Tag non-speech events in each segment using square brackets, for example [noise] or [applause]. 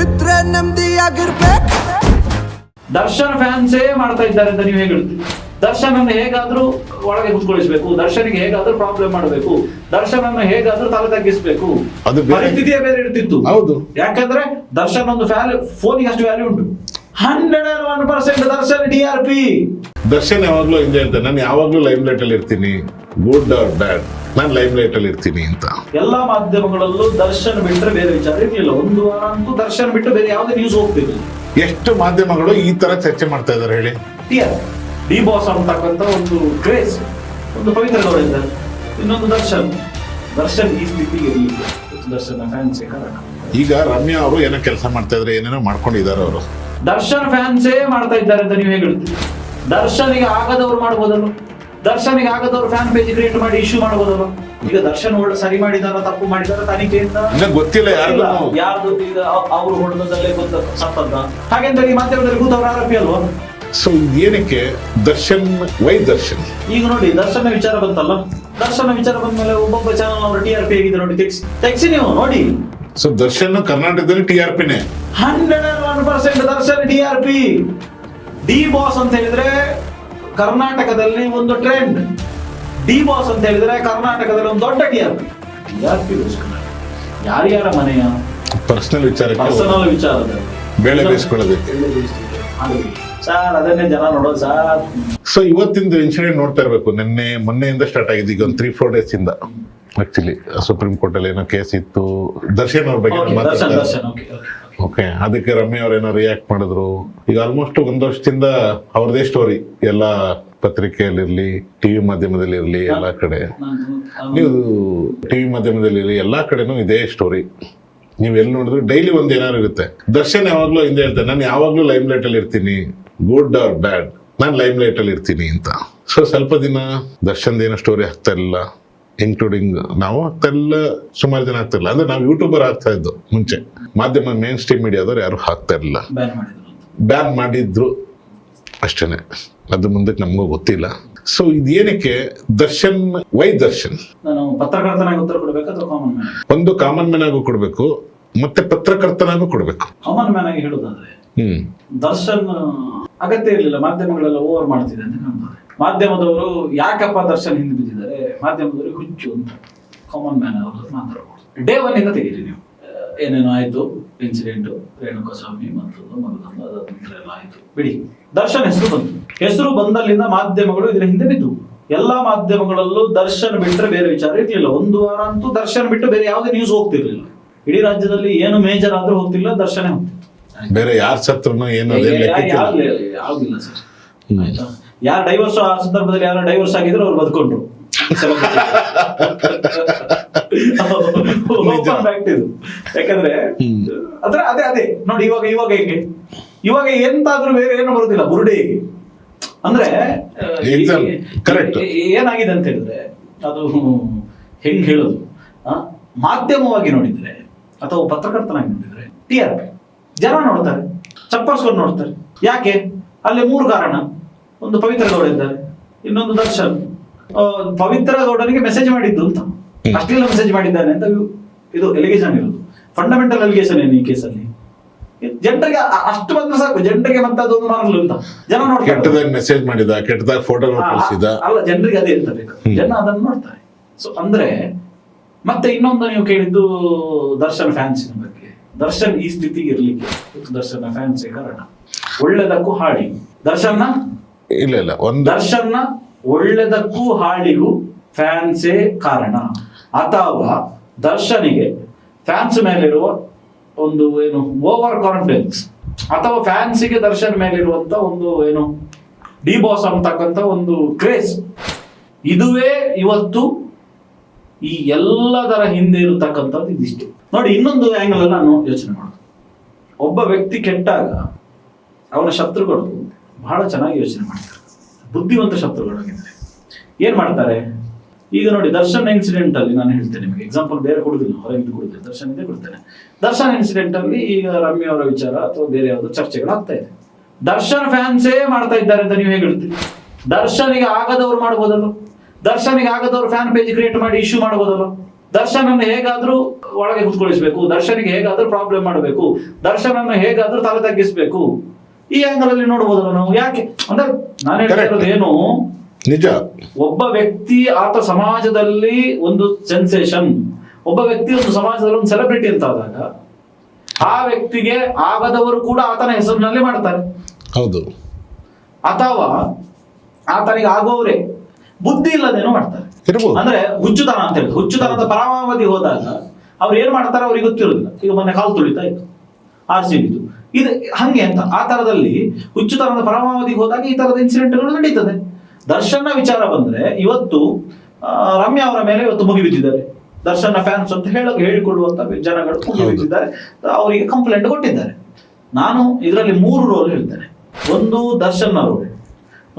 ಇದ್ರೆ ನೆಮ್ಮದಿಯಾಗಿರ್ಬೇಕು. ದರ್ಶನ್ ಫ್ಯಾನ್ಸೇ ಮಾಡ್ತಾ ಇದ್ದಾರೆ ಅಂತ ನೀವು ಹೇಳ್ತೀವಿ ದರ್ಶನ್ ಅನ್ನು ಹೇಗಾದ್ರೂ ಒಳಗೆ ಕುತ್ಕೊಳಿಸ್ಬೇಕು ದರ್ಶನಿಗೆ ಹೇಗಾದ್ರೂ ಪ್ರಾಬ್ಲಮ್ ಮಾಡಬೇಕು ದರ್ಶನ್ ಅನ್ನು ಹೇಗಾದ್ರೂ ತಲೆ ತಗ್ಗಿಸ್ಬೇಕು. ಅದು ಪರಿಸ್ಥಿತಿಯೇ ಬೇರೆ ಇರ್ತಿತ್ತು. ಹೌದು. ಯಾಕಂದ್ರೆ ದರ್ಶನ್ ಒಂದು ಫ್ಯಾಲ್ಯೂ ಫೋನಿಗೆ ಅಷ್ಟು ವ್ಯಾಲ್ಯೂ ಉಂಟು. Hundred and one percent Darshan D R P Darshan ಯಾವಾಗ್ಲೂ ಹಿಂದೆ ಹೇಳ್ತಾರೆ ನಾನು ಯಾವಾಗ್ಲೂ ಲೈಮ್ ಲೈಟ್ ಅಲ್ಲಿ ಇರ್ತೀನಿ ಗುಡ್ ಆರ್ ಬ್ಯಾಡ್ ನಾನು ಲೈಮ್ ಲೈಟ್ ಅಲ್ಲಿ ಇರ್ತೀನಿ ಅಂತ. ಎಲ್ಲಾ ಮಾಧ್ಯಮಗಳಲ್ಲೂ ದರ್ಶನ್ ಬಿಟ್ಟರೆ ಬೇರೆ ವಿಚಾರ ಇರ್ಲಿಲ್ಲ. ಒಂದು ವಾರ ಅಂತೂ ದರ್ಶನ್ ಬಿಟ್ಟು ಬೇರೆ ಯಾವುದೇ ನ್ಯೂಸ್ ಹೋಗ್ತಿರ್ಲಿಲ್ಲ. ಎಷ್ಟು ಮಾಧ್ಯಮಗಳು ಈ ತರ ಚರ್ಚೆ ಮಾಡ್ತಾ ಇದಾರೆ ಹೇಳಿ? ಡಿ ಬಾಸ್ ಅಂತಕ್ಕಂಥ ಒಂದು ಕ್ರೇಜ್ ಒಂದು ಪವಿತ್ರ ಗೌಡ ಇನ್ನೊಂದು ದರ್ಶನ್. ದರ್ಶನ್ ಈ ಸ್ಥಿತಿಗೆ ದರ್ಶನ್ ಫ್ಯಾನ್ಸೇ ಈಗ ರಮ್ಯಾ ಅವರು ಏನೋ ಕೆಲಸ ಮಾಡ್ತಾ ಇದ್ರೆ ಏನೇನೋ ಮಾಡ್ಕೊಂಡಿದ್ದಾರೆ ಅವರು. ದರ್ಶನ್ ಫ್ಯಾನ್ಸೇ ಮಾಡ್ತಾ ಇದ್ದಾರೆ ಅಂತ ನೀವು ಹೇಗೆ ದರ್ಶನಿಗೆ ಆಗದವ್ರು ಮಾಡ್ಬೋದಲ್ಲ ದರ್ಶನಿಗೆ ಆಗದವ್ರು ಫ್ಯಾನ್ ಪೇಜ್ ಕ್ರಿಯೇಟ್ ಮಾಡಿ ಇಶ್ಯೂ ಮಾಡ್ಬೋದಲ್ಲ ಈಗ ದರ್ಶನ್ ಒಳ್ಳೆ ಸರಿ ಮಾಡಿದಾರ ತಪ್ಪು ಮಾಡಿದಾರ ತನಿಖೆಯಿಂದ ಗೊತ್ತಿಲ್ಲ ಯಾರು ಯಾರ್ದು ಈಗ ಅವರು ಹೊಡೆದಲ್ಲೇ ಗೊತ್ತ ಸತ್ತದ್ದ? ಹಾಗೆಂದ್ರೆ ಈ ಮಾಧ್ಯಮದಲ್ಲಿ ಕೂತವ್ರ ಆರೋಪಿ ಅಲ್ವಾ? ಸೊ ಏನಕ್ಕೆ ದರ್ಶನ್ ವೈ ದರ್ಶನ್? ಈಗ ನೋಡಿ ದರ್ಶನ ವಿಚಾರ ಬಂತಲ್ಲ? ದರ್ಶನ ವಿಚಾರ ಬಂದ್ಮೇಲೆ ಒಬ್ಬೊಬ್ಬ ಚಾನಲ್ ಅವರು ಟಿ ಆರ್ ಪಿ ಹೇಗಿದೆ ನೋಡಿ ತೆಗ್ಸಿ ತೆಗ್ಸಿ ನೀವು ನೋಡಿ. ಸೊ ದರ್ಶನ್ ಕರ್ನಾಟಕದಲ್ಲಿ T R ಪಿನೇ hundred percent Darshan D R P D boss ಅಂತ ಹೇಳಿದ್ರೆ ಕರ್ನಾಟಕದಲ್ಲಿ ಒಂದು ಟ್ರೆಂಡ್ ಡಿ ಬಾಸ್ ಅಂತ ಹೇಳಿದ್ರೆ ಕರ್ನಾಟಕದಲ್ಲಿ ಒಂದು ದೊಡ್ಡ D R P T R P ಯಾರ್ಯಾರ ಮನೆಯ? ಪರ್ಸನಲ್ ವಿಚಾರ ಪರ್ಸನಲ್ ವಿಚಾರದಲ್ಲಿ ಬೇಳೆ ಸರ್ ಅದನ್ನೇ ಜನ ನೋಡೋದು ಸರ್. ಸೊ ಇವತ್ತಿಂದ ಇನ್ಸಿಡೆಂಟ್ ನೋಡ್ತಾ ಇರಬೇಕು. ನಿನ್ನೆ ಮೊನ್ನೆಯಿಂದ ಸ್ಟಾರ್ಟ್ ಆಗಿದೆ ಈಗ ಒಂದು ತ್ರೀ ಫೋರ್ ಡೇಸ್ ಇಂದ. ಆಕ್ಚುಲಿ ಸುಪ್ರೀಂ ಕೋರ್ಟ್ ಅಲ್ಲಿ ಏನೋ ಕೇಸ್ ಇತ್ತು. ದರ್ಶನ್ ಅವ್ರ ಬಗ್ಗೆ ಓಕೆ ಅದಕ್ಕೆ ರಮ್ಯ ಅವ್ರೇನೋ ರಿಯಾಕ್ಟ್ ಮಾಡಿದ್ರು. ಈಗ ಆಲ್ಮೋಸ್ಟ್ ಒಂದು ವರ್ಷದಿಂದ ಅವ್ರದೇ ಸ್ಟೋರಿ ಎಲ್ಲ ಪತ್ರಿಕೆಯಲ್ಲಿರ್ಲಿ ಟಿವಿ ಮಾಧ್ಯಮದಲ್ಲಿ ಇರ್ಲಿ ಎಲ್ಲಾ ಕಡೆ. ನೀವು ಟಿವಿ ಮಾಧ್ಯಮದಲ್ಲಿ ಇರಲಿ ಎಲ್ಲಾ ಕಡೆನೂ ಇದೇ ಸ್ಟೋರಿ ನೀವು ಎಲ್ಲಿ ನೋಡಿದ್ರು ಡೈಲಿ ಒಂದು ಏನಾರು ಇರುತ್ತೆ. ದರ್ಶನ್ ಯಾವಾಗ್ಲೂ ಹಿಂದೆ ಹೇಳ್ತಾರೆ ನಾನು ಯಾವಾಗಲೂ ಲೈಮ್ ಲೈಟಲ್ಲಿ ಅಲ್ಲಿ ಇರ್ತೀನಿ. ಗುಡ್ ಆರ್ ಬ್ಯಾಡ್ ನಾನು ಲೈಮ್ ಲೈಟಲ್ಲಿ ಅಲ್ಲಿ ಇರ್ತೀನಿ ಅಂತ. ಸೊ ಸ್ವಲ್ಪ ದಿನ ದರ್ಶನ್ ಏನೋ ಸ್ಟೋರಿ ಹಾಕ್ತಾ ಇಲ್ಲ ಇನ್ಕ್ಲೂಡಿಂಗ್ ನಾವು ಆಗ್ತಾ ಇಲ್ಲ ಸುಮಾರು ಜನ ಆಗ್ತಾ ಇಲ್ಲ. ಅಂದ್ರೆ ನಾವು ಯೂಟ್ಯೂಬರ್ ಆಗ್ತಾ ಇದ್ದು ಮುಂಚೆ. ಮಾಧ್ಯಮ ಮೇನ್ ಸ್ಟ್ರೀಮ್ ಮೀಡಿಯಾದವ್ರು ಯಾರು ಹಾಕ್ತಾ ಇರಲಿಲ್ಲ. ಬ್ಯಾನ್ ಮಾಡಿದ್ರು. ಅಷ್ಟೇನೆ. ಅದು ಮುಂದಕ್ಕೆ ನಮಗೂ ಗೊತ್ತಿಲ್ಲ. ಸೊ ಇದೇನಕ್ಕೆ ದರ್ಶನ್ ವೈ ದರ್ಶನ್? ಒಂದು ಕಾಮನ್ ಮ್ಯಾನ್ ಆಗು ಕೊಡ್ಬೇಕು ಮತ್ತೆ ಪತ್ರಕರ್ತನಾಗೂ ಕೊಡ್ಬೇಕು. ಕಾಮನ್ ಮ್ಯಾನ್ ಆಗಿ ಹೇಳೋದಾದ್ರೆ ದರ್ಶನ್ ಅಗತ್ಯ ಇರಲಿಲ್ಲ ಮಾಧ್ಯಮಗಳೆಲ್ಲ ಓವರ್ ಮಾಡ್ತಿದೆ ಅಂತ ಮಾಧ್ಯಮದವರು ಯಾಕಪ್ಪ ದರ್ಶನ್ ಹಿಂದೆ ಬಿದ್ದಿದ್ದಾರೆ? ಮಾಧ್ಯಮದವರು ಹುಚ್ಚು ಅಂತ. ಕಾಮನ್ ಮ್ಯಾನ್ ಅವರು ಮಾತಾಡಬಹುದು ಡೇ ಒನ್ ಇಂದ ತೆಗೀರಿ ನೀವು. ಏನೇನೋ ಆಯ್ತು? ಇನ್ಸಿಡೆಂಟ್ ರೇಣುಕಸ್ವಾಮಿ ಮತ್ತು ಮಗದೊಂದು ಅದಾದ ನಂತರ ಎಲ್ಲ ಆಯ್ತು. ಬಿಡಿ. ದರ್ಶನ್ ಹೆಸರು ಬಂತು. ಹೆಸರು ಬಂದಲ್ಲಿಂದ ಮಾಧ್ಯಮಗಳು ಇದರ ಹಿಂದೆ ಬಿದ್ದು ಎಲ್ಲಾ ಮಾಧ್ಯಮಗಳಲ್ಲೂ ದರ್ಶನ್ ಬಿಟ್ಟರೆ ಬೇರೆ ವಿಚಾರ ಇರ್ಲಿಲ್ಲ. ಒಂದು ವಾರ ಅಂತೂ ದರ್ಶನ್ ಬಿಟ್ಟು ಬೇರೆ ಯಾವುದೇ ನ್ಯೂಸ್ ಹೋಗ್ತಿರ್ಲಿಲ್ಲ. ಇಡೀ ರಾಜ್ಯದಲ್ಲಿ ಏನು ಮೇಜರ್ ಆದ್ರೂ ಹೋಗ್ತಿಲ್ಲ ದರ್ಶನೇ ಹೋಗ್ತಿತ್ತು. ಬೇರೆ ಯಾರ್ ಸತ್ರುನು ಏನು ಸರ್. ಆಯ್ತಾ? ಯಾರು ಡೈವರ್ಸ್ ಆ ಸಂದರ್ಭದಲ್ಲಿ ಯಾರು ಡೈವರ್ಸ್ ಆಗಿದ್ರು ಅವ್ರು ಬದುಕೊಂಡ್ರು. [laughs] ಯಾಕಂದ್ರೆ. ಅಂದ್ರೆ ಅದೇ ಅದೇ. ನೋಡಿ ಇವಾಗ ಇವಾಗ ಹೇಗೆ? ಇವಾಗ ಎಂತಾದ್ರೂ ಬೇರೆ ಏನು ಬರುದಿಲ್ಲ. ಬುರುಡೆ ಅಂದ್ರೆ Correct. ಈ- ಏನಾಗಿದೆ ಅಂತ ಹೇಳಿದ್ರೆ ಅದು ಹೆಂಗ್ ಹೇಳೋದು? ಮಾಧ್ಯಮವಾಗಿ ನೋಡಿದ್ರೆ ಅಥವಾ ಪತ್ರಕರ್ತನಾಗಿ ನೋಡಿದ್ರೆ ಟಿ ಆರ್ ಪಿ ಜನ ನೋಡ್ತಾರೆ ಚಪ್ಪರ್ಸ್ಕೊಂಡು ನೋಡ್ತಾರೆ. ಯಾಕೆ? ಅಲ್ಲಿ ಮೂರು ಕಾರಣ. ಒಂದು ಪವಿತ್ರ ಗೌಡ ಇದ್ದಾರೆ. ಇನ್ನೊಂದು ದರ್ಶನ್. ಪವಿತ್ರ ಗೌಡನಿಗೆ ಮೆಸೇಜ್ ಮಾಡಿದ್ದು ಅಂತ. ಅಷ್ಟೆಲ್ಲ ಮೆಸೇಜ್ ಮಾಡಿದ್ದಾನೆ ಅಂತ ಇದು ಎಲಿಗೇಷನ್ ಇರೋದು. ಫಂಡಮೆಂಟಲ್ ಎಲಿಗೇಷನ್ ಏನು ಈ ಕೇಸಲ್ಲಿ? ಜನರಿಗೆ ಅಷ್ಟು ಬಂದ್ರೆ ಸಾಕು. ಜನರಿಗೆ ಮತ್ತೆ ಅದೊಂದು ಮಾಡಲು ಅಂತ. ಜನ ನೋಡ್ತಾರೆ. ಮೆಸೇಜ್ ಮಾಡಿದ ಕೆಟ್ಟದಾಗ ಫೋಟೋ ಕಳಿಸಿದ. ಅಲ್ಲ ಜನರಿಗೆ ಅದೇ ಇರ್ತದೆ ಜನ ಅದನ್ನು ನೋಡ್ತಾರೆ. ಸೊ ಅಂದ್ರೆ ಮತ್ತೆ ಇನ್ನೊಂದು ನೀವು ಕೇಳಿದ್ದು ದರ್ಶನ್ ಫ್ಯಾನ್ಸಿನ ಬಗ್ಗೆ. ದರ್ಶನ್ ಈ ಸ್ಥಿತಿಗೆ ಇರ್ಲಿಕ್ಕೆ ದರ್ಶನ ಫ್ಯಾನ್ಸೇ ಕಾರಣ. ಒಳ್ಳೆದಕ್ಕೂ ಹಾಳಿ ದರ್ಶನ್ನ ಇಲ್ಲ ಇಲ್ಲ. ಒಂದು ದರ್ಶನ್ನ ಒಳ್ಳೆದಕ್ಕೂ ಹಾಳಿಗೂ ಫ್ಯಾನ್ಸೇ ಕಾರಣ. ಅಥವಾ ದರ್ಶನಿಗೆ ಫ್ಯಾನ್ಸ್ ಮೇಲಿರುವ ಒಂದು ಏನು ಓವರ್ ಕಾನ್ಫಿಡೆನ್ಸ್ ಅಥವಾ ಫ್ಯಾನ್ಸಿಗೆ ದರ್ಶನ್ ಮೇಲಿರುವಂತ ಒಂದು ಏನು ಡಿ ಬಾಸ್ ಅಂತಕ್ಕಂಥ ಒಂದು ಕ್ರೇಜ್. ಇದುವೇ ಇವತ್ತು ಈ ಎಲ್ಲದರ ಹಿಂದೆ ಇರತಕ್ಕಂಥದ್ದು ಇದಿಷ್ಟು. ನೋಡಿ, ಇನ್ನೊಂದು ಆಂಗಲ್ ನಾನು ಯೋಚನೆ ಮಾಡೋದು. ಒಬ್ಬ ವ್ಯಕ್ತಿ ಕೆಟ್ಟಾಗ ಅವನ ಶತ್ರುಗಳು ಬಹಳ ಚೆನ್ನಾಗಿ ಯೋಚನೆ ಮಾಡ್ತಾರೆ. ಬುದ್ಧಿವಂತ ಶತ್ರುಗಳಾಗಿದ್ದಾರೆ ಏನ್ ಮಾಡ್ತಾರೆ? ಈಗ ನೋಡಿ, ದರ್ಶನ್ ಇನ್ಸಿಡೆಂಟ್ ಅಲ್ಲಿ ನಾನು ಹೇಳ್ತೇನೆ ನಿಮಗೆ. ಎಕ್ಸಾಂಪಲ್ ಬೇರೆ ಕೊಡುದಿಲ್ಲ. ಹೊರಗಿದ್ದು ಕೊಡುದಿಲ್ಲ. ದರ್ಶನ್ ಇದೆ ಕೊಡ್ತೇನೆ. ದರ್ಶನ್ ಇನ್ಸಿಡೆಂಟ್ ಅಲ್ಲಿ ಈಗ ರಮ್ಯ ಅವರ ವಿಚಾರ ಅಥವಾ ಬೇರೆ ಯಾವುದೋ ಚರ್ಚೆಗಳು ಆಗ್ತಾ ಇದೆ. ದರ್ಶನ್ ಫ್ಯಾನ್ಸೇ ಮಾಡ್ತಾ ಇದ್ದಾರೆ ಅಂತ ನೀವು ಹೇಗೆ ದರ್ಶನಿಗೆ ಆಗದವ್ರು ಮಾಡ್ಬೋದಲ್ಲ ದರ್ಶನಿಗೆ ಆಗದವ್ರು ಫ್ಯಾನ್ ಪೇಜ್ ಕ್ರಿಯೇಟ್ ಮಾಡಿ ಇಶ್ಯೂ ಮಾಡ್ಬೋದಲ್ಲ ದರ್ಶನ್ ಅನ್ನು ಹೇಗಾದ್ರೂ ಒಳಗೆ ಕುತ್ಕೊಳಿಸ್ಬೇಕು. ದರ್ಶನಿಗೆ ಹೇಗಾದ್ರೂ ಪ್ರಾಬ್ಲಮ್ ಮಾಡಬೇಕು. ದರ್ಶನನ್ನು ಹೇಗಾದ್ರೂ ತಲೆ ತಗ್ಗಿಸ್ಬೇಕು. ಈ ಆಂಗಲ್ ಅಲ್ಲಿ ನೋಡಬಹುದು ನಾವು? ಯಾಕೆ? ಅಂದ್ರೆ ನಾನು ಹೇಳ್ತಾ ಹೇಳ್ತಿರೋದು ಏನು? ನಿಜ. ಒಬ್ಬ ವ್ಯಕ್ತಿ ಆತ ಸಮಾಜದಲ್ಲಿ ಒಂದು ಸೆನ್ಸೇಷನ್ ಒಬ್ಬ ವ್ಯಕ್ತಿ ಒಂದು ಸಮಾಜದಲ್ಲಿ ಒಂದು ಸೆಲೆಬ್ರಿಟಿ ಅಂತ ಆದಾಗ ಆ ವ್ಯಕ್ತಿಗೆ ಆಗದವರು ಕೂಡ ಆತನ ಹೆಸರಿನಲ್ಲಿ ಮಾಡ್ತಾರೆ. ಹೌದು. ಅಥವಾ ಆತನಿಗೆ ಆಗೋವ್ರೆ ಬುದ್ಧಿ ಇಲ್ಲದೇನೋ ಮಾಡ್ತಾರೆ. ಅಂದ್ರೆ ಹುಚ್ಚುತನ ಅಂತ ಹೇಳಿದ್ರು ಹುಚ್ಚುತನದ ಪರಮಾವಧಿ ಹೋದಾಗ ಅವ್ರು ಏನ್ ಮಾಡ್ತಾರೆ ಅವ್ರಿಗೆ ಗೊತ್ತಿರೋದಿಲ್ಲ ಈಗ ಮೊನ್ನೆ ಕಾಲು ತುಳಿತಾ ಇತ್ತು. ಆರ್ ಸಿ ಬಿದು. ಇದು ಹಂಗೆ ಅಂತ. ಆ ತರದಲ್ಲಿ ಹುಚ್ಚುತನದ ಪರಮಾವಧಿಗೆ ಹೋದಾಗ ಈ ತರದ ಇನ್ಸಿಡೆಂಟ್ಗಳು ನಡೀತದೆ. ದರ್ಶನ ವಿಚಾರ ಬಂದ್ರೆ ಇವತ್ತು ರಮ್ಯ ಅವರ ಮೇಲೆ ಇವತ್ತು ಮುಗಿಬಿದ್ದಿದ್ದಾರೆ ದರ್ಶನ ಫ್ಯಾನ್ಸ್ ಅಂತ ಹೇಳ ಹೇಳಿಕೊಳ್ಳುವಂತ ಜನಗಳು ಮುಗಿಬಿದ್ದಿದ್ದಾರೆ ಅವರಿಗೆ ಕಂಪ್ಲೇಂಟ್ ಕೊಟ್ಟಿದ್ದಾರೆ. ನಾನು ಇದರಲ್ಲಿ ಮೂರು ರೋಲ್ ಹೇಳ್ತೇನೆ. ಒಂದು ದರ್ಶನ್ ರೋಲ್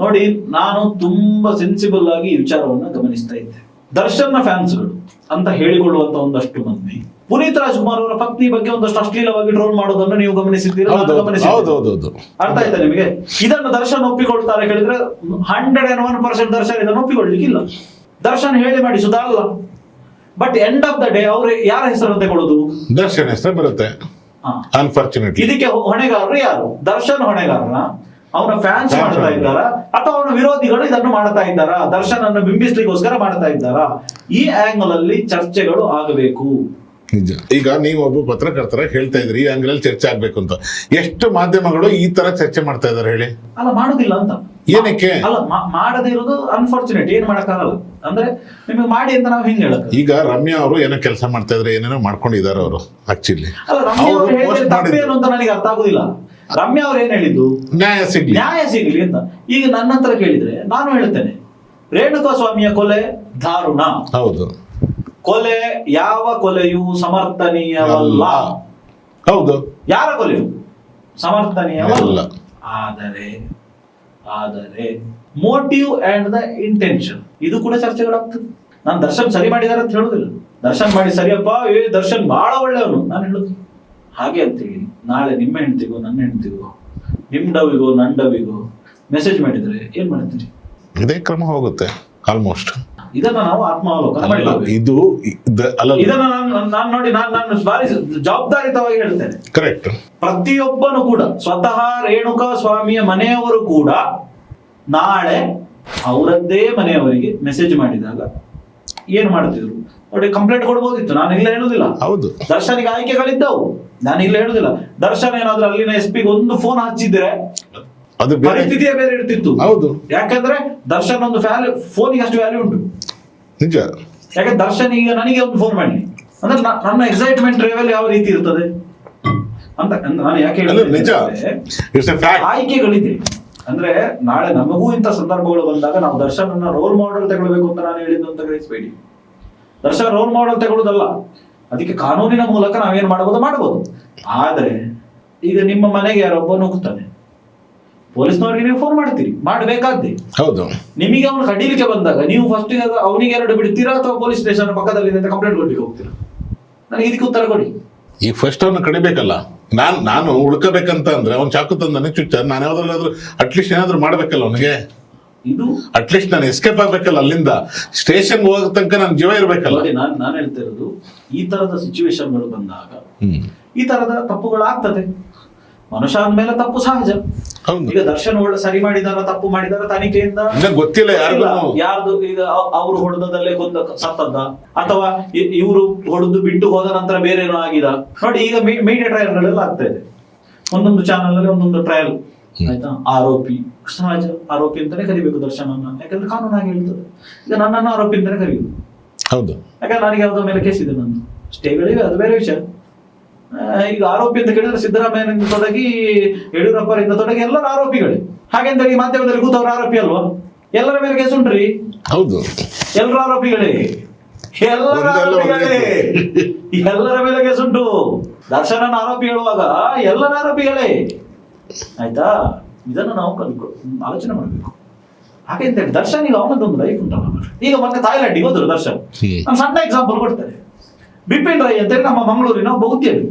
ನೋಡಿ ನಾನು ತುಂಬಾ ಸೆನ್ಸಿಬಲ್ ಆಗಿ ಈ ವಿಚಾರವನ್ನ ಗಮನಿಸ್ತಾ ಇದ್ದೆ. ದರ್ಶನ್ ಫ್ಯಾನ್ಸ್ಗಳು ಅಂತ ಹೇಳಿಕೊಳ್ಳುವಂತ ಒಂದಷ್ಟು ಮಂದಿ. ಪುನೀತ್ ರಾಜ್ಕುಮಾರ್ ಅವರ ಪತ್ನಿ ಬಗ್ಗೆ ಒಂದಷ್ಟು ಅಶ್ಲೀಲವಾಗಿ ಟ್ರೋಲ್ ಮಾಡೋದನ್ನು ನೀವು ಗಮನಿಸಿದ್ದೀರಾ? ಅರ್ಥ ಆಯ್ತಾ ನಿಮಗೆ? ಇದನ್ನು ದರ್ಶನ್ ಒಪ್ಪಿಕೊಳ್ತಾರೆ ಹೇಳಿದ್ರೆ hundred and one percent Darshan ಇದನ್ನು ಒಪ್ಪಿಕೊಳ್ಳಿಕ್ಕಿಲ್ಲ. ದರ್ಶನ್ ಹೇಳಿ ಮಾಡಿ ಸುಧಾ ಅಲ್ಲ. But end of the day ಅವ್ರು ಯಾರ ಹೆಸರನ್ನು ತಗೊಳ್ಳೋದು ದರ್ಶನ್ ಹೆಸರು ಬರುತ್ತೆ. ಅನ್ಫಾರ್ಚುನೇಟ್ಲಿ ಇದಕ್ಕೆ ಹೊಣೆಗಾರರು ಯಾರು? ದರ್ಶನ್ ಹೊಣೆಗಾರನ? ಅವನ ಫ್ಯಾನ್ಸ್ ಮಾಡ್ತಾ. ಇದ್ದಾರಾ? ಅಥವಾ ಅವನ ವಿರೋಧಿಗಳು ಇದನ್ನು ಮಾಡ್ತಾ ಇದ್ದಾರಾ? ದರ್ಶನ್ ಅನ್ನು ಬಿಂಬಿಸ್ಲಿಕ್ಕೋಸ್ಕರ ಮಾಡ್ತಾ ಇದ್ದಾರಾ? ಈ ಆಂಗಲ್ ಅಲ್ಲಿ ಚರ್ಚೆಗಳು ಆಗಬೇಕು. ನಿಜ. ಈಗ ನೀವು ಒಬ್ಬ ಪತ್ರಕರ್ತರ ಹೇಳ್ತಾ ಇದ್ರಿ ಈ ಆಂಗಲಲ್ಲಿ ಚರ್ಚೆ ಆಗ್ಬೇಕು ಅಂತ. ಎಷ್ಟು ಮಾಧ್ಯಮಗಳು ಈ ತರ ಚರ್ಚೆ ಮಾಡ್ತಾ ಇದಾರೆ ಹೇಳಿ? ಅಲ್ಲ ಮಾಡುದಿಲ್ಲ ಅಂತ. ಏನಕ್ಕೆ? ಅಲ್ಲ ಮಾಡದೇ ಇರೋದು ಅನ್ಫಾರ್ಚುನೇಟ್ ಏನ್ ಮಾಡಕ್ಕಾಗಲ್ಲ. ಅಂದ್ರೆ ನಿಮಗೆ ಮಾಡಿ ಅಂತ ನಾವು ಹಿಂಗೆ ಹೇಳಕ್ ಈಗ ರಮ್ಯಾ ಅವರು ಏನೋ ಕೆಲಸ ಮಾಡ್ತಾ ಇದ್ರೆ ಏನೇನೋ ಮಾಡ್ಕೊಂಡಿದ್ದಾರೆ ಅವರು ಆಕ್ಚುಲಿ ಅಲ್ಲ ರಮ್ಯಾ ಅವರು ಹೇಳಿದ್ರೆ ತಪ್ಪೇನು ಅಂತ ನನಗೆ ಅರ್ಥ ಆಗುದಿಲ್ಲ. ರಮ್ಯಾ ಅವ್ರು ಏನ್ ಹೇಳಿದ್ದು? ನ್ಯಾಯ ಸಿಗ್ಲಿ. ನ್ಯಾಯ ಸಿಗ್ಲಿ ಅಂತ. ಈಗ ನನ್ನ ಹತ್ರ ಕೇಳಿದ್ರೆ ನಾನು ಹೇಳ್ತೇನೆ ರೇಣುಕಾ ಸ್ವಾಮಿಯ ಕೊಲೆ ದಾರುಣ ಹೌದು. ಕೊಲೆ ಯಾವ ಕೊಲೆಯೂ ಸಮರ್ಥನೀಯವಲ್ಲ. ಹೌದು. ಯಾರ ಕೊಲೆಯು ಸಮರ್ಥನೀಯವಲ್ಲ. ಆದರೆ ಆದರೆ ಮೋಟಿವ್ ಅಂಡ್ ದ ಇಂಟೆನ್ಷನ್ ಇದು ಕೂಡ ಚರ್ಚೆಗಳಾಗ್ತದೆ ನಾನು ದರ್ಶನ್ ಸರಿ ಮಾಡಿದಾರೆ ಅಂತ ಹೇಳುದಿಲ್ಲ. ದರ್ಶನ್ ಮಾಡಿ ಸರಿಯಪ್ಪ ಏ ದರ್ಶನ್ ಬಹಳ ಒಳ್ಳೆಯವನು. ನಾನು ಹೇಳುದು ಹಾಗೆ ಅಂತೇಳಿ. ನಾಳೆ ನಿಮ್ಮ ಹೆಂಡತಿಗೋ ನನ್ನ ಹೆಂಡತಿಗೋ ನಿಮ್ ಡವಿಗೋ ನನ್ನ ಡವಿಗೋ ಮೆಸೇಜ್ ಮಾಡಿದ್ರೆ ಏನ್ ಮಾಡ್ತೀರಿ? ಇದೇ ಕ್ರಮ ಹೋಗುತ್ತೆ ಆಲ್ಮೋಸ್ಟ್ ಇದನ್ನ ನಾವು ಆತ್ಮಾವಲೋಕನ ಇದು ಇದ- ಇದನ್ನ ನಾನು ನಾನು ನೋಡಿ ನಾನು ನಾನು ಬಾರಿ ಜವಾಬ್ದಾರಿತವಾಗಿ ಹೇಳ್ತೇನೆ. ಕರೆಕ್ಟ್ ಪ್ರತಿಯೊಬ್ಬನು ಕೂಡ ಸ್ವತಃ ರೇಣುಕಾ ಸ್ವಾಮಿಯ ಮನೆಯವರು ಕೂಡ ನಾಳೆ ಅವರದ್ದೇ ಮನೆಯವರಿಗೆ ಮೆಸೇಜ್ ಮಾಡಿದಾಗ ಏನ್ ಮಾಡ್ತಿದ್ರು? ನೋಡಿ ಕಂಪ್ಲೇಂಟ್ ಕೊಡ್ಬೋದಿತ್ತು ನಾನು ಇಲ್ಲ ಹೇಳುದಿಲ್ಲ. ಹೌದು. ದರ್ಶನಿಗೆ ಆಯ್ಕೆಗಳಿದ್ದವು ನಾನು ಇಲ್ಲ ಹೇಳುದಿಲ್ಲ. ದರ್ಶನ್ ಏನಾದ್ರೂ ಅಲ್ಲಿನ ಎಸ್ ಪಿಗೆ ಒಂದು ಫೋನ್ ಹಚ್ಚಿದ್ರೆ ಅದು ಬೇರೆ ಪರಿಸ್ಥಿತಿಯೇ ಬೇರೆ ಇರ್ತಿತ್ತು. ಹೌದು. ಯಾಕಂದ್ರೆ ದರ್ಶನ್ ಒಂದು ವ್ಯಾಲ್ಯೂ ಫೋನಿಗೆ ಅಷ್ಟು ವ್ಯಾಲ್ಯೂ ಉಂಟು. ನಿಜ. ಯಾಕಂದ್ರೆ ದರ್ಶನ್ ಈಗ ನನಗೆ ಒಂದು ಫೋನ್ ಮಾಡಿ. ಅಂದ್ರೆ ನನ್ನ ಎಕ್ಸೈಟ್ಮೆಂಟ್ ಲೆವೆಲ್ ಯಾವ ರೀತಿ ಇರ್ತದೆ? ಅಂತ ನಾನು ಯಾಕೆ ನಿಜ. ಆಯ್ಕೆಗಳಿದೆ. ಅಂದ್ರೆ ನಾಳೆ ನಮಗೂ ಇಂಥ ಸಂದರ್ಭಗಳು ಬಂದಾಗ ನಾವು ದರ್ಶನ್ ರೋಲ್ ಮಾಡೆಲ್ ತಗೊಳ್ಬೇಕು ಅಂತ ನಾನು ಹೇಳಿದ್ದು ಅಂತ ಗ್ರಹಿಸಬೇಡಿ. ದರ್ಶನ್ ರೋಲ್ ಮಾಡೆಲ್ ತಗೊಳ್ಳೋದಲ್ಲ ಅದಕ್ಕೆ ಕಾನೂನಿನ ಮೂಲಕ ನಾವೇನ್ ಮಾಡಬಹುದು ಮಾಡಬಹುದು ಆದ್ರೆ ಈಗ ನಿಮ್ಮ ಮನೆಗೆ ಯಾರೊಬ್ಬ ನುಗ್ತಾನೆ ಪೊಲೀಸ್ನವರಿಗೆ ನೀವು ಫೋನ್ ಮಾಡ್ತೀರಿ. ಮಾಡಬೇಕಾದ್ದೆ ಹೌದು. ನಿಮಗೆ ಅವನು ಕಡಿಲಿಕ್ಕೆ ಬಂದಾಗ ನೀವು ಫಸ್ಟ್ ಅವನಿಗೆ ಎರಡು ಬಿಡ್ತೀರಾ ಅಥವಾ ಪೊಲೀಸ್ ಸ್ಟೇಷನ್ ಪಕ್ಕದಲ್ಲಿ ಅಂತ ಕಂಪ್ಲೇಂಟ್ ಕೊಡ್ಲಿಕ್ಕೆ ಹೋಗ್ತೀರಾ? ನನಗೆ ಇದಕ್ಕೆ ಉತ್ತರ ಕೊಡಿ. ಈಗ ಫಸ್ಟ್ ಅವನು ಕಡಿಬೇಕಲ್ಲ. ನಾನು ನಾನು ಉಳ್ಕೋಬೇಕಂತ ಅಂದ್ರೆ ಅವ್ನು ಚಾಕು ತಂದಾನೆ ಚುಚ್ಚ ನಾನು ಯಾವ್ದ್ರಲ್ಲಾದ್ರೂ ಅಟ್ಲೀಸ್ಟ್ ಏನಾದ್ರು ಮಾಡ್ಬೇಕಲ್ಲ ಅವನಿಗೆ? ಇದು? ಅಟ್ಲೀಸ್ಟ್ ನಾನು ಎಸ್ಕೇಪ್ ಆಗ್ಬೇಕಲ್ಲ ಅಲ್ಲಿಂದ. ಸ್ಟೇಷನ್ ಹೋಗೋ ತನಕ ನನ್ನ ಜೀವ ಇರ್ಬೇಕಲ್ಲ. ನೋಡಿ ನಾನು ನಾನು ಹೇಳ್ತಾ ಇರೋದು ಈ ತರದ ಸಿಚುವೇಶನ್ಗಳು ಬಂದಾಗ ಈ ತರದ ತಪ್ಪುಗಳಾಗ್ತದೆ. ಮನುಷ್ಯ ಅಂದ್ಮೇಲೆ ತಪ್ಪು ಸಹಜ. ಈಗ ದರ್ಶನ್ ಸರಿ ಮಾಡಿದಾರ ತಪ್ಪು ಮಾಡಿದಾರ ತನಿಖೆಯಿಂದ ಗೊತ್ತಿಲ್ಲ ಯಾರ್ದು ಈಗ ಅವ್- ಅವ್ರು ಹೊಡೆದಲ್ಲೇ ಕೊಂದ ಸತ್ತದ್ದ? ಅಥವಾ ಇವರು ಹೊಡೆದು ಬಿಟ್ಟು ಹೋದ ನಂತರ ಬೇರೆ ಏನೋ ಆಗಿದ? ನೋಡಿ ಈಗ ಮೀಡಿಯಾ ಟ್ರಯಲ್ ಗಳೆಲ್ಲ ಆಗ್ತಾ ಇದೆ. ಒಂದೊಂದು ಚಾನಲ್ ಅಲ್ಲಿ ಒಂದೊಂದು ಟ್ರಯಲ್ ಆಯ್ತಾ? ಆರೋಪಿ. ಸಹಜ ಆರೋಪಿ ಅಂತಾನೆ ಕರಿಬೇಕು ದರ್ಶನನ್ನ. ಯಾಕಂದ್ರೆ ಕಾನೂನಾಗಿ ಹೇಳ್ತದೆ. ಈಗ ನನ್ನನ್ನು ಆರೋಪಿ ಅಂತಾನೆ ಕರೆಯುದು. ಹೌದು. ಯಾಕಂದ್ರೆ ನನಗೆ ಯಾವ್ದೋ ಮೇಲೆ ಕೇಸ್ ಇದೆ ನಂದು. ಸ್ಟೇಗಳಿವೆ ಅದು ಬೇರೆ ವಿಷಯ. ಈಗ ಆರೋಪಿ ಅಂತ ಕೇಳಿದ್ರೆ ಸಿದ್ದರಾಮಯ್ಯನಿಂದ ತೊಡಗಿ ಯಡಿಯೂರಪ್ಪರಿಂದ ತೊಡಗಿ ಎಲ್ಲರ ಆರೋಪಿಗಳೇ. ಹಾಗೆಂದ್ರೆ ಈ ಮಾಧ್ಯಮದಲ್ಲಿ ಕೂತವ್ರ ಆರೋಪಿ ಅಲ್ವಾ? ಎಲ್ಲರ ಮೇಲೆ ಕೇಸ್ ಉಂಟ್ರಿ? ಹೌದು. ಎಲ್ಲರ ಆರೋಪಿಗಳೇ. ಎಲ್ಲರ ಆರೋಪಿಗಳೇ. ಎಲ್ಲರ ಮೇಲೆ ಕೇಸ್ ಉಂಟು. ದರ್ಶನ ಆರೋಪಿ ಹೇಳುವಾಗ ಎಲ್ಲರ ಆರೋಪಿಗಳೇ. ಆಯ್ತಾ? ಇದನ್ನು ನಾವು ಕಲ್ಕೊ ಆಲೋಚನೆ ಮಾಡಬೇಕು. ಹಾಗೆ ಅಂತ ಹೇಳಿ ದರ್ಶನ್ ಈಗ ಅವನದೊಂದು ಲೈಫ್ ಉಂಟಲ್ಲ. ಈಗ ಮತ್ತೆ ಥಾಯ್ಲೆಂಡ್ ಹೋದ್ರು ದರ್ಶನ್. ನಾನು ಸಣ್ಣ ಎಕ್ಸಾಂಪಲ್ ಕೊಡ್ತೇನೆ. ಬಿಪಿನ್ ರೈ ಅಂತೇಳಿ ನಮ್ಮ ಮಂಗಳೂರಿನ ಒಬ್ಬ ಉದ್ಯಮಿ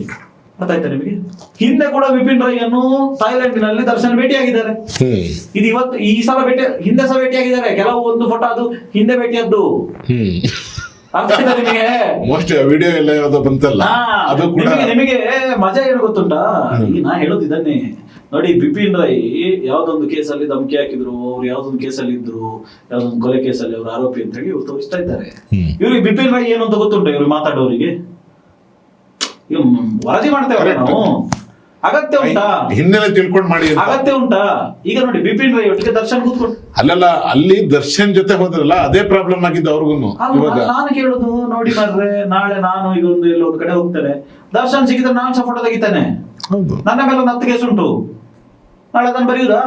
ಗೊತ್ತಾಯ್ತಾ ನಿಮಗೆ? ಹಿಂದೆ ಕೂಡ ಬಿಪಿನ್ ರೈ ಅನ್ನು ಥೈಲ್ಯಾಂಡ್ನಲ್ಲಿ ದರ್ಶನ್ ಭೇಟಿಯಾಗಿದ್ದಾರೆ. ಇದು ಇವತ್ತು ಈ ಸಲ ಭೇಟಿ ಹಿಂದೆ ಸಹ ಭೇಟಿಯಾಗಿದ್ದಾರೆ. ಕೆಲವು ಒಂದು ಫೋಟೋ ಅದು ಹಿಂದೆ ಭೇಟಿಯದ್ದು. ವಿಡಿಯೋ ಎಲ್ಲ ಬಂತಲ್ಲ? ನಿಮಗೆ ನಿಮಗೆ ಮಜಾ ಏನು ಗೊತ್ತುಂಟಾ? ಈಗ ನಾ ಹೇಳೋದು ಇದನ್ನೇ ನೋಡಿ ಬಿಪಿನ್ ರಾಯ್ ಯಾವ್ದೊಂದು ಕೇಸಲ್ಲಿ ಧಮಕಿ ಹಾಕಿದ್ರು ಅವ್ರು ಯಾವ್ದೊಂದು ಕೇಸಲ್ಲಿ ಇದ್ರು ಯಾವ್ದೊಂದು ಕೊಲೆ ಕೇಸಲ್ಲಿ ಅವ್ರು ಆರೋಪಿ ಅಂತ ಹೇಳಿ ಇವ್ರು ತೋರಿಸ್ತಾ ಇದ್ದಾರೆ. ಇವ್ರಿಗೆ ಬಿಪಿನ್ ರಾಯ್ ಏನು ಅಂತ ಗೊತ್ತುಂಟು ಇವ್ರು ಮಾತಾಡೋರಿಗೆ? ಇವ್ ವರದಿ ಮಾಡ್ತೇವೆ. ನಾವು. ಅಗತ್ಯ ಉಂಟಾ? ಹಿನ್ನೆಲೆ ತಿಳ್ಕೊಂಡು ಮಾಡಿ. ಅಗತ್ಯ ಉಂಟಾ? ಈಗ ನೋಡಿ ಬಿಪಿನ್ ರಾಯ್ ಒಟ್ಟಿಗೆ ದರ್ಶನ್ ಕೂತ್ಕೊಂಡು. ಅಲ್ಲಲ್ಲ ಅಲ್ಲಿ ದರ್ಶನ್ ಜೊತೆ ಹೋದ್ರಲ್ಲ ಅದೇ ಪ್ರಾಬ್ಲಮ್ ಆಗಿದ್ದು ಅವ್ರಿಗೂ ನಾನು ಕೇಳುದು ನೋಡಿ ಮಾರ್ರೆ ನಾಳೆ ನಾನು ಈಗ ಒಂದು ಎಲ್ಲೋ ಒಂದು ಕಡೆ ಹೋಗ್ತೇನೆ. ದರ್ಶನ್ ಸಿಕ್ಕಿದ್ರೆ ನಾನು ಸಹ ಫೋಟೋ ತೆಗಿತೇನೆ ನನ್ನ ಮೇಲೆ ಒಂದು ಹತ್ತು ಕೇಸ್ ಉಂಟು. ನಾಳೆ ಅದನ್ನ ಬರೆಯುದಾ?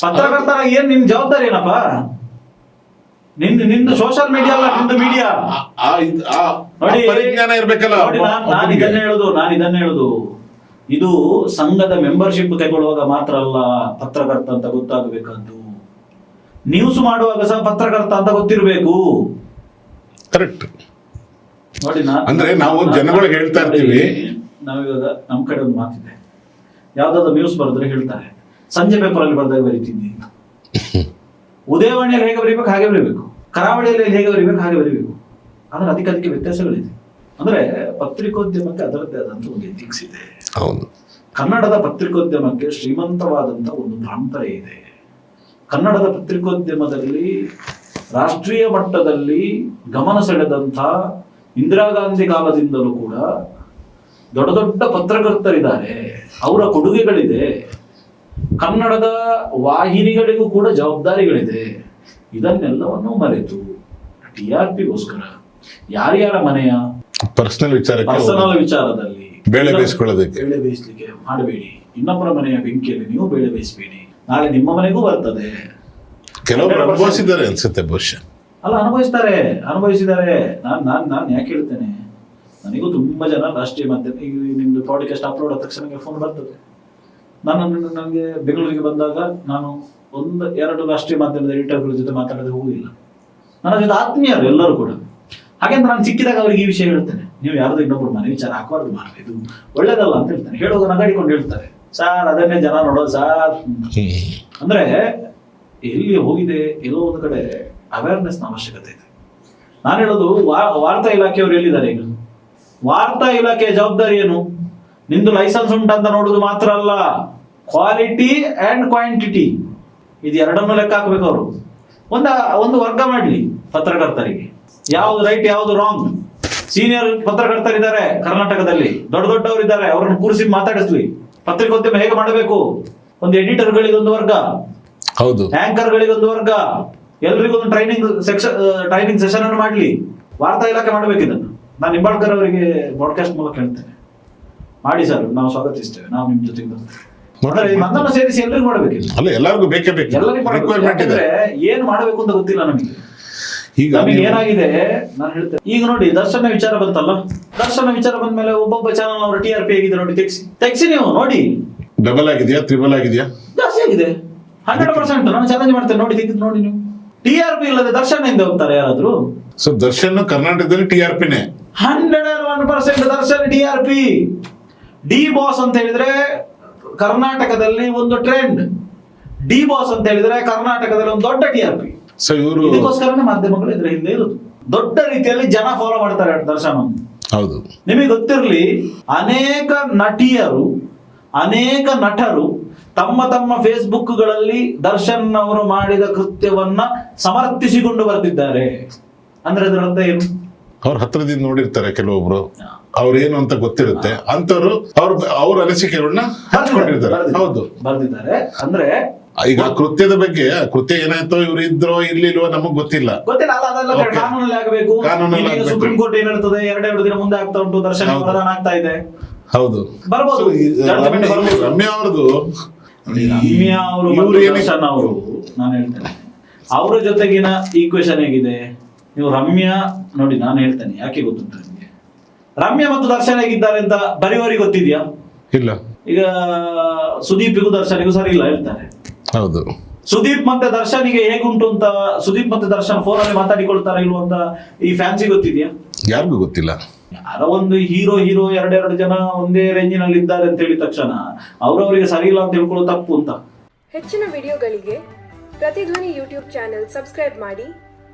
ಪತ್ರಕರ್ತರ ಏನ್ ನಿನ್ ಜವಾಬ್ದಾರಿ ಏನಪ್ಪ? ನಿಂದು ನಿಂದು ಸೋಷಿಯಲ್ ಮೀಡಿಯಾ ಅಲ್ಲ ನಿಂದು ಮೀಡಿಯಾ ನೋಡಿ ಪರಿಜ್ಞಾನ ಇರ್ಬೇಕಲ್ಲ. ನೋಡಿ ನಾನು ಇದನ್ನ ಹೇಳುದು ನಾನು ಇದನ್ನ ಹೇಳುದು. ಇದು ಸಂಘದ ಮೆಂಬರ್ಶಿಪ್ ತಗೊಳ್ಳುವಾಗ ಮಾತ್ರ ಅಲ್ಲ ಪತ್ರಕರ್ತ ಅಂತ ಗೊತ್ತಾಗಬೇಕದ್ದು ನ್ಯೂಸ್ ಮಾಡುವಾಗ ಸಹ ಪತ್ರಕರ್ತ ಅಂತ ಗೊತ್ತಿರಬೇಕು. ಕರೆಕ್ಟ್ ನೋಡಿ ಅಂದ್ರೆ ನಾವು ಜನಗಳಿಗೆ ಹೇಳ್ತಾ ಇರ್ತೀವಿ. ನಾವಿವಾಗ ನಮ್ ಕಡೆ ಒಂದು ಮಾತಿದೆ. ಯಾವ್ದಾದ್ರು ನ್ಯೂಸ್ ಬರೆದ್ರೆ ಹೇಳ್ತಾರೆ. ಸಂಜೆ ಪೇಪರ್ ಅಲ್ಲಿ ಬರ್ದಾಗ ಬರೀತಿದ್ದಿ. ಉದಯವಾಣಿಯಲ್ಲಿ ಹೇಗೆ ಬರೀಬೇಕು ಹಾಗೆ ಬರೀಬೇಕು. ಕರಾವಳಿಯಲ್ಲಿ ಹೇಗೆ ಬರೀಬೇಕು ಹಾಗೆ ಬರೀಬೇಕು. ಆದ್ರೆ ಅದಕ್ಕೆ ಅದಕ್ಕೆ ವ್ಯತ್ಯಾಸಗಳಿದೆ. ಅಂದ್ರೆ ಪತ್ರಿಕೋದ್ಯಮಕ್ಕೆ ಅದರದ್ದೇ ಆದಂತ ಒಂದು ಎಥಿಕ್ಸ್ ಇದೆ. ಕನ್ನಡದ ಪತ್ರಿಕೋದ್ಯಮಕ್ಕೆ ಶ್ರೀಮಂತವಾದಂತ ಒಂದು ಪರಂಪರೆ ಇದೆ. ಕನ್ನಡದ ಪತ್ರಿಕೋದ್ಯಮದಲ್ಲಿ ರಾಷ್ಟ್ರೀಯ ಮಟ್ಟದಲ್ಲಿ ಗಮನ ಸೆಳೆದಂತ ಇಂದಿರಾ ಗಾಂಧಿ ಕಾಲದಿಂದಲೂ ಕೂಡ ದೊಡ್ಡ ದೊಡ್ಡ ಪತ್ರಕರ್ತರಿದ್ದಾರೆ. ಅವರ ಕೊಡುಗೆಗಳಿದೆ. ಕನ್ನಡದ ವಾಹಿನಿಗಳಿಗೂ ಕೂಡ ಜವಾಬ್ದಾರಿಗಳಿದೆ. ಇದನ್ನೆಲ್ಲವನ್ನು ಮರೆತು ಟಿ ಆರ್ ಪಿಗೋಸ್ಕರ ಯಾರ್ಯಾರ ಮನೆಯ ಪರ್ಸನಲ್ ವಿಚಾರ ಪರ್ಸನಲ್ ವಿಚಾರದಲ್ಲಿ ಬೇಳೆ ಬೇಯಿಸ್ಕೊಳ್ಳೋದಕ್ಕೆ. ಬೇಳೆ ಬೇಯಿಸ್ಲಿಕ್ಕೆ ಮಾಡಬೇಡಿ. ಇನ್ನೊಬ್ಬರ ಮನೆಯ ಬೆಂಕಿಯಲ್ಲಿ ನೀವು ಬೇಳೆ ಬೇಯಿಸಬೇಡಿ. ನಾಳೆ ನಿಮ್ಮ ಮನೆಗೂ ಬರ್ತದೆ. ಕೆಲವರು ಅನುಭವಿಸಿದ್ದಾರೆ ಅನ್ಸುತ್ತೆ ಬಹುಶಃ. ಅಲ್ಲ ಅನುಭವಿಸ್ತಾರೆ. ಅನುಭವಿಸಿದ್ದಾರೆ. ನಾನ್ ನಾನ್ ನಾನ್ ಯಾಕೆ ಹೇಳ್ತೇನೆ? ನನಗೂ ತುಂಬಾ ಜನ ರಾಷ್ಟ್ರೀಯ ಮಾಧ್ಯಮ ನಿಮ್ದು ಪಾಡ್ಕಾಸ್ಟ್ ಅಪ್ಲೋಡ್ ಆದ ತಕ್ಷಣ ಫೋನ್ ಬರ್ತದೆ. ನಾನು ನನಗೆ ಬೆಂಗಳೂರಿಗೆ ಬಂದಾಗ ನಾನು ಒಂದು, ಎರಡು ರಾಷ್ಟ್ರೀಯ ಮಾಧ್ಯಮದ ಎಡಿಟರ್ಗಳ ಜೊತೆ ಮಾತಾಡದೆ ಹೋಗಿಲ್ಲ ನನ್ನ ಜೊತೆ ಆತ್ಮೀಯರು ಎಲ್ಲರೂ ಕೂಡ. ಹಾಗೆಂದ್ರೆ ನಾನು ಸಿಕ್ಕಿದಾಗ ಅವ್ರಿಗೆ ಈ ವಿಷಯ ಹೇಳ್ತೇನೆ. ನೀವು ಯಾರ್ದು ಇನ್ನೊಬ್ರು ಮನೆ ವಿಚಾರ ಹಾಕಬಾರ್ದು ಮಾಡ್ರಿ, ಇದು ಒಳ್ಳೇದಲ್ಲ ಅಂತ ಹೇಳ್ತಾರೆ. ಹೇಳೋದು ನಗಾಡಿಕೊಂಡು ಹೇಳ್ತಾರೆ. ಸಾರ್ ಅದನ್ನೇ ಜನ ನೋಡೋದು ಸಾರ್. ಅಂದ್ರೆ ಎಲ್ಲಿ ಹೋಗಿದೆ? ಎಲ್ಲೋ ಒಂದು ಕಡೆ ಅವೇರ್ನೆಸ್ ಅವಶ್ಯಕತೆ ಇದೆ. ನಾನು ಹೇಳೋದು ವಾರ್ತಾ ಇಲಾಖೆಯವರು ಎಲ್ಲಿದ್ದಾರೆ ಈಗ? ವಾರ್ತಾ ಇಲಾಖೆಯ ಜವಾಬ್ದಾರಿ ಏನು? ನಿಂದು ಲೈಸೆನ್ಸ್ ಉಂಟಂತ ನೋಡುದು ಮಾತ್ರ ಅಲ್ಲ. ಕ್ವಾಲಿಟಿ ಅಂಡ್ ಕ್ವಾಂಟಿಟಿ ಇದು ಎರಡನ್ನೂ ಲೆಕ್ಕ ಹಾಕ್ಬೇಕು ಅವರು. ಒಂದ ಒಂದು ವರ್ಗ ಮಾಡ್ಲಿ ಪತ್ರಕರ್ತರಿಗೆ. ಯಾವ್ದು ರೈಟ್ ಯಾವ್ದು ರಾಂಗ್ ಸೀನಿಯರ್ ಪತ್ರಕರ್ತರಿದ್ದಾರೆ ಕರ್ನಾಟಕದಲ್ಲಿ. ದೊಡ್ಡ ದೊಡ್ಡವರು ಇದ್ದಾರೆ ಅವರನ್ನು ಕೂರಿಸಿ ಮಾತಾಡಿಸ್ಲಿ. ಪತ್ರಿಕೋದ್ಯಮ ಹೇಗೆ ಮಾಡಬೇಕು? ಒಂದು ಎಡಿಟರ್ಗಳಿಗೆ ಒಂದು ವರ್ಗ. ಹೌದು. ಆಂಕರ್ ಗಳಿಗೆ ಒಂದು ವರ್ಗ. ಎಲ್ರಿಗೂ ಒಂದು ಟ್ರೈನಿಂಗ್ ಸೆಕ್ಷನ್ ಟ್ರೈನಿಂಗ್ ಸೆಷನ್ ಅನ್ನು ಮಾಡ್ಲಿ. ವಾರ್ತಾ ಇಲಾಖೆ ಮಾಡ್ಬೇಕು ಇದನ್ನು. ನಾನು ನಿಂಬಾಳ್ಕರ್ ಅವರಿಗೆ ಬ್ರಾಡ್ಕಾಸ್ಟ್ ಮೂಲಕ ಹೇಳ್ತೇನೆ. ಮಾಡಿ ಸರ್ ನಾವು ಸ್ವಾಗತಿಸ್ತೇವೆ. ನಾವು ನಿಮ್ ಜೊತೆಗೆ ನನ್ನನ್ನು ಸೇರಿಸಿ ಎಲ್ರಿಗೂ ಮಾಡಬೇಕು ಅಲ್ಲ ಎಲ್ಲರಿಗೂ ಬೇಕೇ ಬೇಕು. ಎಲ್ಲರಿಗೂ. ರಿಕ್ವೈರ್ಮೆಂಟ್ ಇದೆ. ಏನ್ ಮಾಡ್ಬೇಕು ಅಂತ ಗೊತ್ತಿಲ್ಲ ನಮಗೆ. ಈಗ ನಮಗೆ ಏನಾಗಿದೆ? ನಾನು ಹೇಳ್ತೇನೆ. ಈಗ ನೋಡಿ ದರ್ಶನ ವಿಚಾರ ಬಂತಲ್ಲ? ದರ್ಶನ ವಿಚಾರ ಬಂದ ಮೇಲೆ ಒಬ್ಬೊಬ್ಬ ಚಾನಲ್ ಅವರು ಟಿ ಆರ್ ಪಿ ಆಗಿದೆ ನೋಡಿ ತೆಗ್ಸಿ. ತೆಗ್ಸಿ ನೀವು ನೋಡಿ. ಡಬಲ್ ಆಗಿದೆಯಾ? ತ್ರಿಬಲ್ ಆಗಿದೆಯಾ? ಜಾಸ್ತಿ ಆಗಿದೆ. ಹಂಡ್ರೆಡ್ ಪರ್ಸೆಂಟ್ ನಾನು ಚಾಲೆಂಜ್ ಮಾಡ್ತೇನೆ. ನೋಡಿ ತೆಗೆದು ನೋಡಿ ನೀವು. ಟಿ ಆರ್ ಪಿ ಇಲ್ಲದೆ ದರ್ಶನ ಇಂದ ಹೋಗ್ತಾರೆ ಯಾರಾದ್ರೂ? ಸೊ ದರ್ಶನ್ ಕರ್ನಾಟಕದಲ್ಲಿ T R ಪಿನೇ hundred and one percent Darshan T R P D boss ಅಂತ ಹೇಳಿದ್ರೆ ಕರ್ನಾಟಕದಲ್ಲಿ ಒಂದು ಟ್ರೆಂಡ್ ಡಿ ಬಾಸ್ ಅಂತ ಹೇಳಿದ್ರೆ ಕರ್ನಾಟಕದಲ್ಲಿ ಒಂದು ದೊಡ್ಡ ಟಿ ಆರ್ ಪಿ. ಸೊ ಇವರು ಇದಕ್ಕೋಸ್ಕರನೇ ಮಾಧ್ಯಮಗಳು ಇದ್ರ ಹಿಂದೆ ಇರುದು. ದೊಡ್ಡ ರೀತಿಯಲ್ಲಿ ಜನ ಫಾಲೋ ಮಾಡ್ತಾರೆ ದರ್ಶನ್ ಹೌದು. ನಿಮಗೆ ಗೊತ್ತಿರಲಿ ಅನೇಕ ನಟಿಯರು ಅನೇಕ ನಟರು ತಮ್ಮ ತಮ್ಮ ಫೇಸ್ಬುಕ್ಗಳಲ್ಲಿ ದರ್ಶನ್ ಅವರು ಮಾಡಿದ ಕೃತ್ಯವನ್ನ ಸಮರ್ಥಿಸಿಕೊಂಡು ಬರ್ತಿದ್ದಾರೆ. ಅಂದ್ರೆ ಅದರ ಅರ್ಥ ಏನು? ಅವ್ರ ಹತ್ರದಿಂದ ನೋಡಿರ್ತಾರೆ ಕೆಲವೊಬ್ರು. ಅವ್ರ ಏನು ಅಂತ ಗೊತ್ತಿರುತ್ತೆ. ಅಂತವ್ರು ಅವ್ರ ಅವ್ರ ಅನಿಸಿಕೆಗಳನ್ನ ಹಂಚ್ಕೊಂಡಿರ್ತಾರೆ. ಹೌದು. ಬರ್ದಿದ್ದಾರೆ. ಅಂದ್ರೆ ಈಗ ಕೃತ್ಯದ ಬಗ್ಗೆ ಕೃತ್ಯ ಏನಾಯ್ತೋ ಇವ್ರು ಇದ್ರೋ ಇರ್ಲಿಲ್ವೋ ನಮಗ್ ಗೊತ್ತಿಲ್ಲ. ಕಾನೂನಲ್ಲಿ. ಸುಪ್ರೀಂ ಕೋರ್ಟ್ ಏನಿರ್ತದೆ ಎರಡೆರಡು ದಿನ ಮುಂದೆ ಆಗ್ತಾ ಉಂಟು ದರ್ಶನ. ಆಗ್ತಾ ಇದೆ. ಹೌದು. ರಮ್ಯಾ- ಅವ್ರದ್ದು ರಮ್ಯಾ ಅವರು ನಾನು ಹೇಳ್ತೇನೆ. ಅವರ ಜೊತೆಗಿನ ಈಕ್ವೇಶನ್ ಹೇಗಿದೆ? ನೀವು ರಮ್ಯಾ ನೋಡಿ ನಾನು ಹೇಳ್ತೇನೆ ಯಾಕೆ ಗೊತ್ತುಂಟು ನಿಮಗೆ? ರಮ್ಯಾ ಮತ್ತು ದರ್ಶನ್ ಹೇಗಿದ್ದಾರೆ ಅಂತ ಬರೆಯುವವರಿಗೆ ಗೊತ್ತಿದ್ಯಾ? ಇಲ್ಲ. ಈಗ ಸುದೀಪಿಗೂ ದರ್ಶನಿಗೂ ಸರಿ ಇಲ್ಲ ಹೇಳ್ತಾರೆ. ಹೌದು. ಸುದೀಪ್ ಮತ್ತೆ ದರ್ಶನಿಗೆ ಹೇಗುಂಟು ಅಂತ ಸುದೀಪ್ ಮತ್ತೆ ದರ್ಶನ್ ಫೋನ್ ಅಲ್ಲಿ ಮಾತಾಡಿಕೊಳ್ತಾರೆ ಇಲ್ವಂತ ಈ ಫ್ಯಾನ್ಸಿ ಗೊತ್ತಿದ್ಯಾ? ಯಾರಿಗೂ ಗೊತ್ತಿಲ್ಲ. ಯಾರೋ ಒಂದು ಹೀರೋ ಹೀರೋ ಎರಡೆರಡು ಜನ ಒಂದೇ ರೇಂಜಿನಲ್ಲಿ ಇದ್ದಾರೆ ಅಂತ ಹೇಳಿದ ತಕ್ಷಣ ಅವರವರಿಗೆ ಸರಿ ಇಲ್ಲ ಅಂತ ಹೇಳ್ಕೊಳ್ಳೋ ತಪ್ಪು ಅಂತ. ಹೆಚ್ಚಿನ ವಿಡಿಯೋಗಳಿಗೆ ಪ್ರತಿಧ್ವನಿ ಯೂಟ್ಯೂಬ್ ಚಾನೆಲ್ ಸಬ್ಸ್ಕ್ರೈಬ್ ಮಾಡಿ.